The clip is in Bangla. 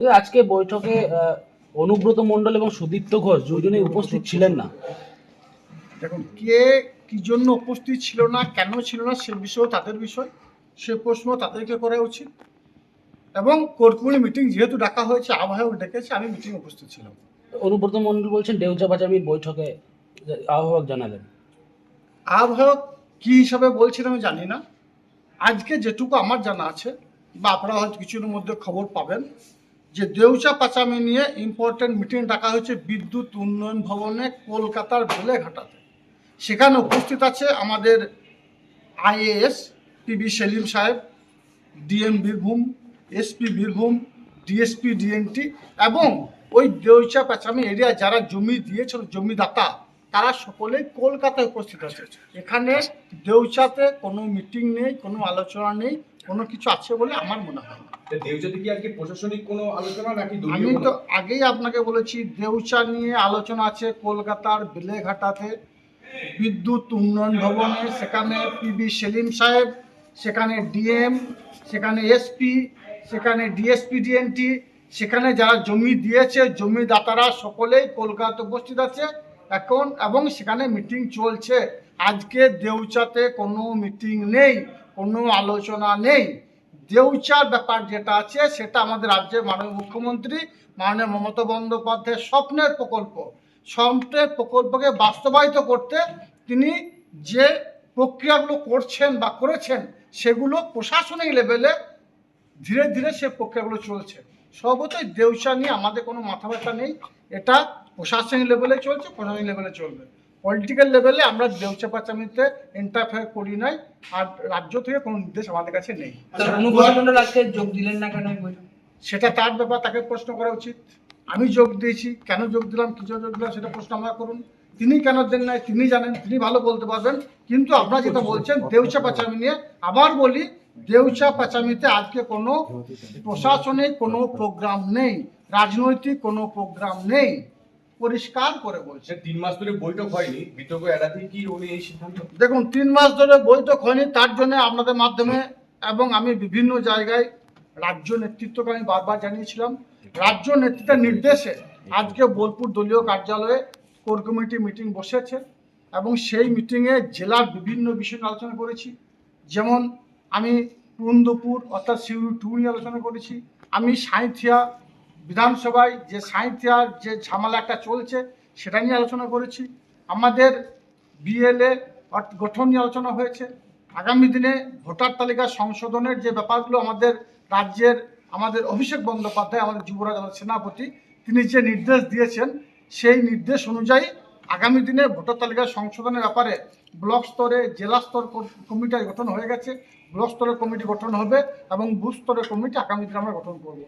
আজকে বৈঠকে অনুব্রত মণ্ডল এবং সুদীপ্ত ঘোষ দুজনেই উপস্থিত ছিলেন না। দেখুন কে কি জন্য উপস্থিত ছিল না কেন ছিল না সে বিষয় তাদের বিষয় সে প্রশ্ন তাদেরকে করা উচিত। এবং কোর্টমুড়ি মিটিং যেহেতু ডাকা হয়েছে আহ্বায়ক ডেকেছে আমি মিটিং উপস্থিত ছিলাম। অনুব্রত মণ্ডল বলছেন দেউচা পাচামির বৈঠকে আহ্বায়ক জানালেন। আহ্বায়ক কি হিসাবে বলছেন আমি জানি না। আজকে যেটুকু আমার জানা আছে বা আপনারা হয়তো কিছুর মধ্যে খবর পাবেন যে দেউচা পাচামি নিয়ে ইম্পর্টেন্ট মিটিং ডাকা হয়েছে বিদ্যুৎ উন্নয়ন ভবনে কলকাতার বেলেঘাটাতে। সেখানে উপস্থিত আছে আমাদের আইএএস পিবি সেলিম সাহেব, DM Birbhum, SP Birbhum, DSP DNT এবং ওই দেউচা পাচামি এরিয়া যারা জমি দিয়েছিল, জমিদাতা তারা সকলেই কলকাতায় উপস্থিত আছে। এখানে দেউচাতে কোনো মিটিং নেই কোনো আলোচনা নেই কোনো কিছু আছে বলে আমার মনে হয় দেউচাতে কি আজকে প্রশাসনিক কোনো আলোচনা নাকি আমি তো আগেই আপনাকে বলেছি দেউচা নিয়ে আলোচনা আছে কলকাতার বেলেঘাটাতে। বিদ্যুৎ উন্নয়ন ভবনে সেখানে পিবি সেলিম সাহেব সেখানে ডিএম সেখানে এসপি সেখানে ডিএসপি ডিএনটি সেখানে যারা জমি দিয়েছে জমিদাতারা সকলেই কলকাতাতে উপস্থিত আছে। এখন এবং সেখানে মিটিং চলছে। আজকে দেউচাতে কোনো মিটিং নেই, কোনো আলোচনা নেই। দেউচার ব্যাপার যেটা আছে, সেটা আমাদের রাজ্যের মাননীয় মুখ্যমন্ত্রী, মাননীয় মমতা বন্দ্যোপাধ্যায়ের স্বপ্নের প্রকল্প। স্বপ্নের প্রকল্পকে বাস্তবায়িত করতে তিনি যে প্রক্রিয়াগুলো করছেন বা করেছেন, সেগুলো প্রশাসনিক লেভেলে ধীরে ধীরে সে প্রক্রিয়াগুলো চলছে। সর্বতই দেউচা নিয়ে আমাদের কোনো মাথা ব্যথা নেই। এটা প্রশাসনিক লেভেলে চলছে প্রশাসনিক লেভেলে চলবে। পলিটিক্যাল লেভেলে আমরা দেউচা পাচামিতে ইন্টারফেয়ার করি নাই আর রাজ্য থেকে কোনো নির্দেশ আমাদের কাছে নেই। অনুব্রত যোগ দিলেন না কেন সেটা তার ব্যাপার তাকে প্রশ্ন করা উচিত। আমি যোগ দিয়েছি কেন যোগ দিলাম কি যোগ দিলাম সেটা প্রশ্ন আমরা করুন। তিনি কেন দেন নাই তিনি জানেন তিনি ভালো বলতে পারবেন কিন্তু আপনারা যেটা বলছেন দেউচা পাচামি নিয়ে আবার বলি দেউচা পাচামিতে আজকে কোনো প্রশাসনিক কোনো প্রোগ্রাম নেই রাজনৈতিক কোনো প্রোগ্রাম নেই। পরিষ্কার করে বলছে। তিন মাস ধরে বৈঠক হয়নি। বিতর্ক এড়াতে কি উনি এই সিদ্ধান্ত? দেখুন তিন মাস ধরে বৈঠক হয়নি তার জন্য আপনাদের মাধ্যমে এবং আমি বিভিন্ন জায়গায় রাজ্য নেতৃত্বকে আমি বারবার জানিয়েছিলাম। রাজ্য নেতৃত্বের নির্দেশে আজকে বোলপুর দলীয় কার্যালয়ে কোর কমিটি মিটিং বসেছে এবং সেই মিটিংয়ে জেলার বিভিন্ন বিষয় আলোচনা করেছি। যেমন আমি কুন্দপুর অর্থাৎ সিউড়ি টু নিয়ে আলোচনা করেছি। আমি সাঁইথিয়া বিধানসভায় যে সাঁইথিয়ার যে ঝামেলা একটা চলছে, সেটা নিয়ে আলোচনা করেছি। আমাদের বিএলএ গঠন নিয়ে আলোচনা হয়েছে। আগামী দিনে ভোটার তালিকা সংশোধনের যে ব্যাপারগুলো আমাদের রাজ্যের, আমাদের অভিষেক বন্দ্যোপাধ্যায়, আমাদের যুবরাজ সেনাপতি, তিনি যে নির্দেশ দিয়েছেন, সেই নির্দেশ অনুযায়ী আগামী দিনে ভোটার তালিকা সংশোধনের ব্যাপারে ব্লক স্তরে, জেলা স্তর কমিটি গঠন হয়ে গেছে। ব্লক স্তরের কমিটি গঠন হবে এবং বুথ স্তরের কমিটি আগামী দিনে আমরা গঠন করব।